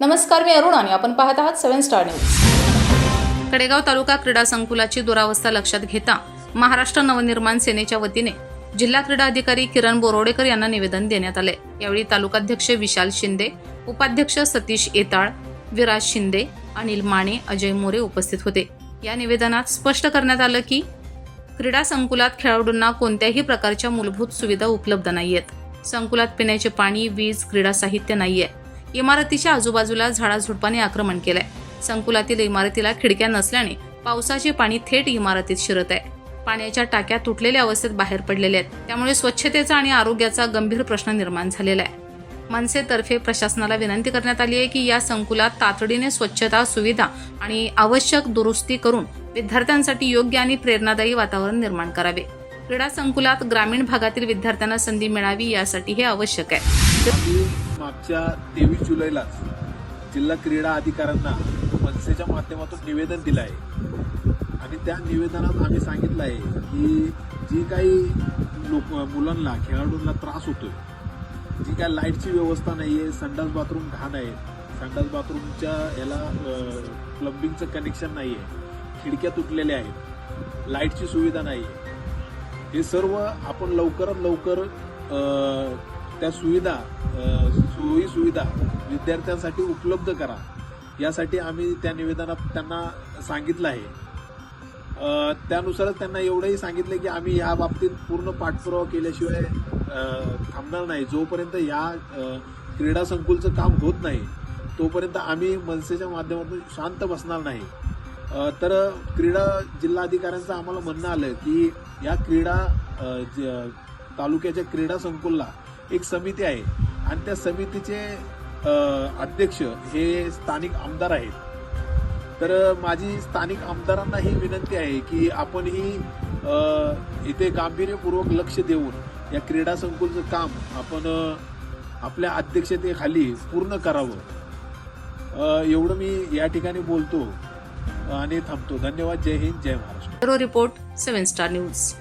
नमस्कार मी अरुण आणि आपण पाहत आहात सेव्हन स्टार न्यूज. कडेगाव तालुका क्रीडा संकुलाची दुरावस्था लक्षात घेता महाराष्ट्र नवनिर्माण सेनेच्या वतीने जिल्हा क्रीडा अधिकारी किरण बोरोडेकर यांना निवेदन देण्यात आले. यावेळी तालुकाध्यक्ष विशाल शिंदे उपाध्यक्ष सतीश येताळ विराज शिंदे अनिल माने अजय मोरे उपस्थित होते. या निवेदनात स्पष्ट करण्यात आलं की क्रीडा संकुलात खेळाडूंना कोणत्याही प्रकारच्या मूलभूत सुविधा उपलब्ध नाहीयेत. संकुलात पिण्याचे पाणी वीज क्रीडा साहित्य नाही आहे इमारतीच्या आजूबाजूला झाडाझुडपाने आक्रमण केलंय. संकुलातील इमारतीला खिडक्या नसल्याने पावसाचे पाणी थेट इमारतीत शिरत आहे. पाण्याच्या टाक्या तुटलेल्या अवस्थेत बाहेर पडलेल्या आहेत. त्यामुळे स्वच्छतेचा आणि आरोग्याचा गंभीर प्रश्न निर्माण झालेला आहे. मनसेतर्फे प्रशासनाला विनंती करण्यात आली आहे की या संकुलात तातडीने स्वच्छता सुविधा आणि आवश्यक दुरुस्ती करून विद्यार्थ्यांसाठी योग्य आणि प्रेरणादायी वातावरण निर्माण करावे. क्रीडा संकुलात ग्रामीण भागातील विद्यार्थ्यांना संधी मिळावी यासाठी हे आवश्यक आहे. मागच्या तेवीस जुलैलाच जिल्हा क्रीडा अधिकाऱ्यांना मनसेच्या माध्यमातून निवेदन दिलं आहे आणि त्या निवेदनात आम्ही सांगितलं आहे की जी काही लोक मुलांना खेळाडूंना त्रास होतोय जी काय लाईटची व्यवस्था नाही आहे संडास बाथरूम घाण आहे संडास बाथरूमच्या याला प्लंबिंगचं कनेक्शन नाही आहे खिडक्या तुटलेल्या आहेत लाईटची सुविधा नाही आहे हे सर्व आपण लवकरात लवकर त्या सुविधा सोयी सुविधा विद्यार्थ्यांसाठी उपलब्ध करा. यासाठी आम्ही त्या निवेदनात त्यांना सांगितलं आहे. त्यानुसारच त्यांना एवढंही सांगितलं की आम्ही या बाबतीत पूर्ण पाठपुरावा केल्याशिवाय थांबणार नाही. जोपर्यंत या क्रीडा संकुलचं काम होत नाही तोपर्यंत आम्ही मनसेच्या माध्यमातून शांत बसणार नाही. तर क्रीडा जिल्हाधिकाऱ्यांचं आम्हाला म्हणणं आलं की या क्रीडा ज- तालुक्याच्या क्रीडा संकुलला एक समिती आहे. आणि त्या समितीचे अध्यक्ष हे स्थानिक आमदार आहेत. तर माझी स्थानिक आमदारांना ही विनंती आहे की आपण ही इथे गांभीर्यपूर्वक लक्ष देऊन या क्रीडा संकुलचं काम आपण आपल्या अध्यक्षतेखाली पूर्ण करावं. एवढं मी या ठिकाणी बोलतो आणि थांबतो. धन्यवाद. जय हिंद. जय Maharashtra. Report seven star news.